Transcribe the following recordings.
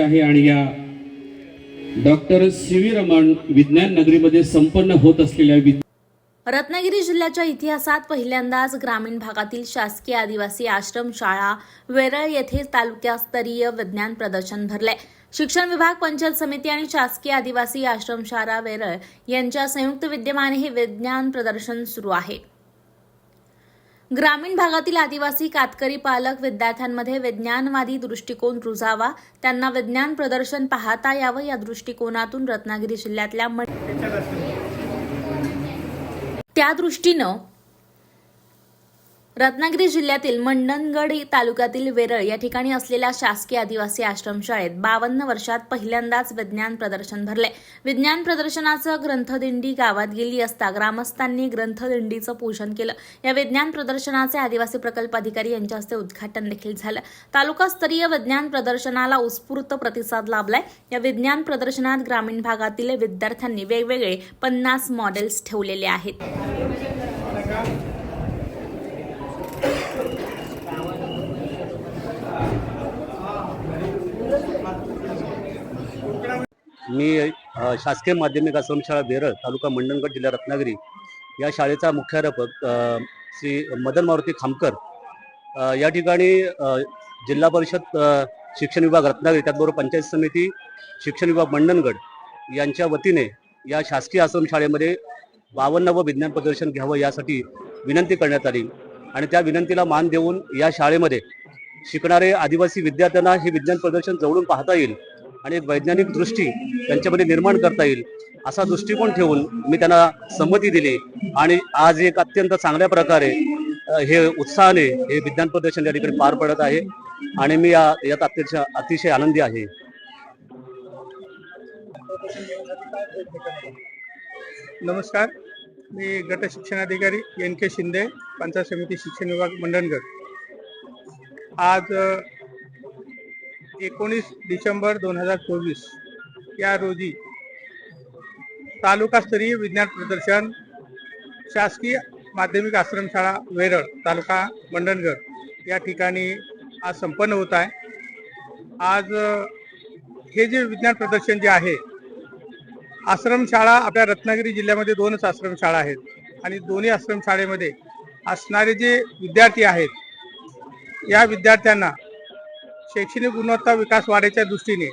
आहे आणि या डॉक्टर सी व्ही रमण विज्ञान नगरीमध्ये संपन्न होत असलेल्या रत्नागिरी जिल्ह्याच्या इतिहासात पहिल्यांदाच ग्रामीण भागातील शासकीय आदिवासी आश्रमशाळा वेरळ येथे तालुकास्तरीय विज्ञान प्रदर्शन भरले शिक्षण विभाग पंचायत समिती आणि शासकीय आदिवासी आश्रमशाळा वेरळ यांच्या संयुक्त विद्यमाने हे विज्ञान प्रदर्शन सुरू आहे. ग्रामीण भागातील आदिवासी कातकरी पालक विद्यार्थ्यांमध्ये विज्ञानवादी दृष्टिकोन रुजावा. त्यांना विज्ञान प्रदर्शन पाहता यावं या दृष्टिकोनातून रत्नागिरी जिल्ह्यातल्या त्या दृष्टीनं रत्नागिरी जिल्ह्यातील मंडणगड तालुक्यातील वेरळ या ठिकाणी असलेल्या शासकीय आदिवासी आश्रमशाळेत बावन्न वर्षात पहिल्यांदाच विज्ञान प्रदर्शन भरले. विज्ञान प्रदर्शनाचं ग्रंथदिंडी गावात गेली असता ग्रामस्थांनी ग्रंथदिंडीचं पूजन केलं. या विज्ञान प्रदर्शनाचे आदिवासी प्रकल्प अधिकारी यांच्या हस्ते उद्घाटन देखील झालं. तालुकास्तरीय विज्ञान प्रदर्शनाला उत्स्फूर्त प्रतिसाद लाभलाय. या विज्ञान प्रदर्शनात ग्रामीण भागातील विद्यार्थ्यांनी वेगवेगळे पन्नास मॉडेल्स ठेवलेले आहेत. मी शासकीय माध्यमिक आश्रमशाळा बेरळ तालुका मंडणगड जिल्हा रत्नागिरी या शाळेचा मुख्याध्यापक श्री मदन मारुती खामकर या ठिकाणी जिल्हा परिषद शिक्षण विभाग रत्नागिरी त्याचबरोबर पंचायत समिती शिक्षण विभाग मंडणगड यांच्या वतीने या शासकीय आश्रमशाळेमध्ये बावन्नावं विज्ञान प्रदर्शन घ्यावं यासाठी विनंती करण्यात आली. आणि त्या विनंतीला मान देऊन या शाळेमध्ये शिकणारे आदिवासी विद्यार्थ्यांना हे विज्ञान प्रदर्शन जवळून पाहता येईल. आणि एक वैज्ञानिक दृष्टी त्यांच्यामध्ये निर्माण करता येईल असा दृष्टिकोन ठेवून मी त्यांना संमती दिली. आणि आज एक अत्यंत चांगल्या प्रकारे हे उत्साहाने हे विज्ञान प्रदर्शन या ठिकाणी पार पडत आहे. आणि मी या- यात अतिशय अतिशय आनंदी आहे. नमस्कार. मी गट शिक्षणाधिकारी एन के शिंदे पंचायत समिती शिक्षण विभाग मंडणगड. आज एकोणीस डिसेंबर दोन हजार चोवीस या रोजी तालुकास्तरीय विज्ञान प्रदर्शन शासकीय माध्यमिक आश्रमशाळा वेरळ तालुका मंडणगड या ठिकाणी आज संपन्न होत आहे. आज हे जे विज्ञान प्रदर्शन जे आहे आश्रमशाळा आपल्या रत्नागिरी जिल्ह्यामध्ये दोनच आश्रमशाळा आहेत आणि दोन्ही आश्रमशाळेमध्ये असणारे जे विद्यार्थी आहेत या विद्यार्थ्यांना शैक्षणिक गुणवत्ता विकास वाढायच्या दृष्टीने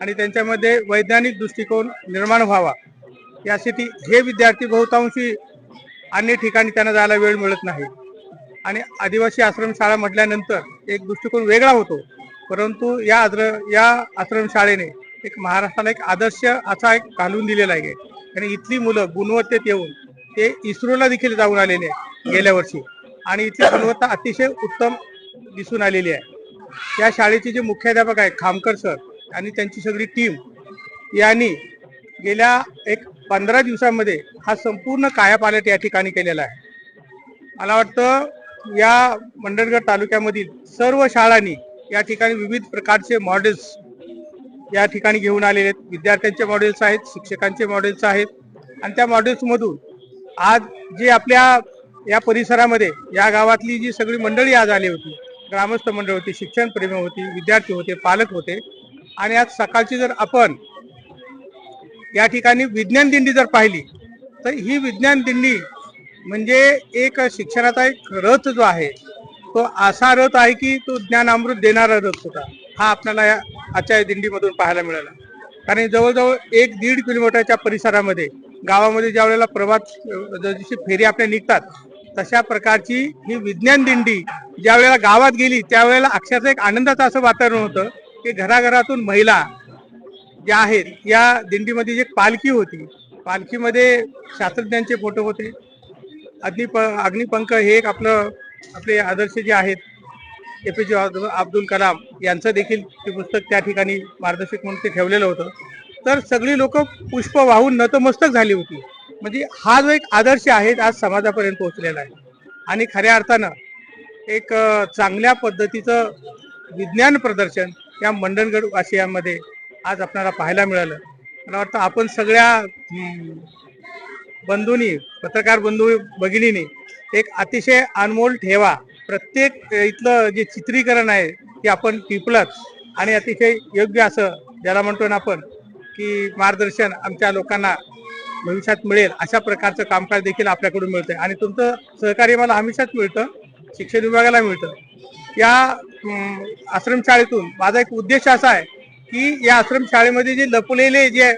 आणि त्यांच्यामध्ये वैज्ञानिक दृष्टिकोन निर्माण व्हावा यासाठी हे विद्यार्थी बहुतांशी अन्य ठिकाणी त्यांना जायला वेळ मिळत नाही. आणि आदिवासी आश्रमशाळा म्हटल्यानंतर एक दृष्टिकोन वेगळा होतो परंतु या आद्र या आश्रमशाळेने एक महाराष्ट्राला एक आदर्श असा एक घालून दिलेला आहे. आणि इथली मुलं गुणवत्तेत येऊन ते इस्रोला देखील जाऊन आलेले गेल्या वर्षी. आणि इथली गुणवत्ता अतिशय उत्तम दिसून आलेली आहे. या शाळेचे जे मुख्याध्यापक आहेत खामकर सर आणि त्यांची सगळी टीम यांनी गेल्या एक पंधरा दिवसामध्ये हा संपूर्ण कायापालट या ठिकाणी केलेला आहे. मला वाटतं या मंडणगड तालुक्यामधील सर्व शाळांनी या ठिकाणी विविध प्रकारचे मॉडेल्स या ठिकाणी घेऊन आलेले आहेत. विद्यार्थ्यांचे मॉडेल्स आहेत शिक्षकांचे मॉडेल्स आहेत आणि त्या मॉडेल्समधून आज जे आपल्या या परिसरामध्ये या गावातली जी सगळी मंडळी आज आली होती ग्रामस्थ मंडळ होती शिक्षण प्रेमी होती विद्यार्थी होते पालक होते. आणि आज सकाळची जर आपण या ठिकाणी विज्ञान दिंडी जर पाहिली तर ही विज्ञान दिंडी म्हणजे एक शिक्षणाचा एक रथ जो आहे तो असा रथ आहे की तो ज्ञानामृत देणारा रथ होता. हा आपल्याला या आजच्या दिंडीमधून पाहायला मिळाला. कारण जवळजवळ एक दीड किलोमीटरच्या परिसरामध्ये गावामध्ये ज्या वेळेला प्रभात जशी फेरी आपल्या निघतात तशा प्रकारची ही विज्ञान दिंडी ज्या वेळेला गावात गेली त्यावेळेला अक्षरशः एक आनंदाचं असं वातावरण होतं की घराघरातून महिला ज्या आहेत या दिंडीमध्ये जी पालखी होती पालखीमध्ये शास्त्रज्ञांचे फोटो होते. अग्निप अग्निपंख हे एक आपलं आपले आदर्श जे आहेत ए पी जे अब्दुल कलाम यांचं देखील ते पुस्तक त्या ठिकाणी मार्गदर्शक म्हणून ते ठेवलेलं होतं. तर सगळी लोक पुष्प वाहून नतमस्तक झाली होती. म्हणजे हा जो एक आदर्श आहे आज समाजापर्यंत पोहोचलेला आहे. आणि खऱ्या अर्थानं एक चांगल्या पद्धतीचं विज्ञान प्रदर्शन या मंडणगड वासियांमध्ये आज आपल्याला पाहायला मिळालं. मला वाटतं आपण सगळ्या बंधूंनी पत्रकार बंधू भगिनींनी एक अतिशय अनमोल ठेवा. प्रत्येक इथलं जे चित्रीकरण आहे ते आपण टिपलंच आणि अतिशय योग्य असं ज्याला म्हणतो ना आपण की मार्गदर्शन आमच्या लोकांना भविष्यात मिळेल अशा प्रकारचं कामकाज देखील आपल्याकडून मिळतंय. आणि तुमचं सहकार्य मला हमेशाच मिळतं शिक्षण विभागाला मिळतं. या आश्रमशाळेतून माझा एक उद्देश असा आहे की या आश्रमशाळेमध्ये जे लपलेले जे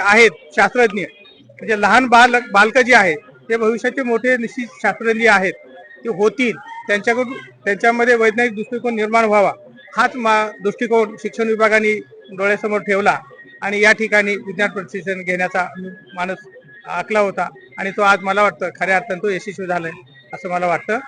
आहेत शास्त्रज्ञ म्हणजे लहान बाल बालकं जे आहेत ते भविष्याचे मोठे निश्चित शास्त्रज्ञ आहेत ते होतील. त्यांच्याकडून त्यांच्यामध्ये वैज्ञानिक दृष्टिकोन निर्माण व्हावा. हाच मा दृष्टिकोन शिक्षण विभागाने डोळ्यासमोर ठेवला. आणि या ठिकाणी विज्ञान प्रशिक्षण घेण्याचा माणूस आखला होता. आणि तो आज मला वाटतं खऱ्या अर्थानं तो यशस्वी झालाय असं मला वाटतं.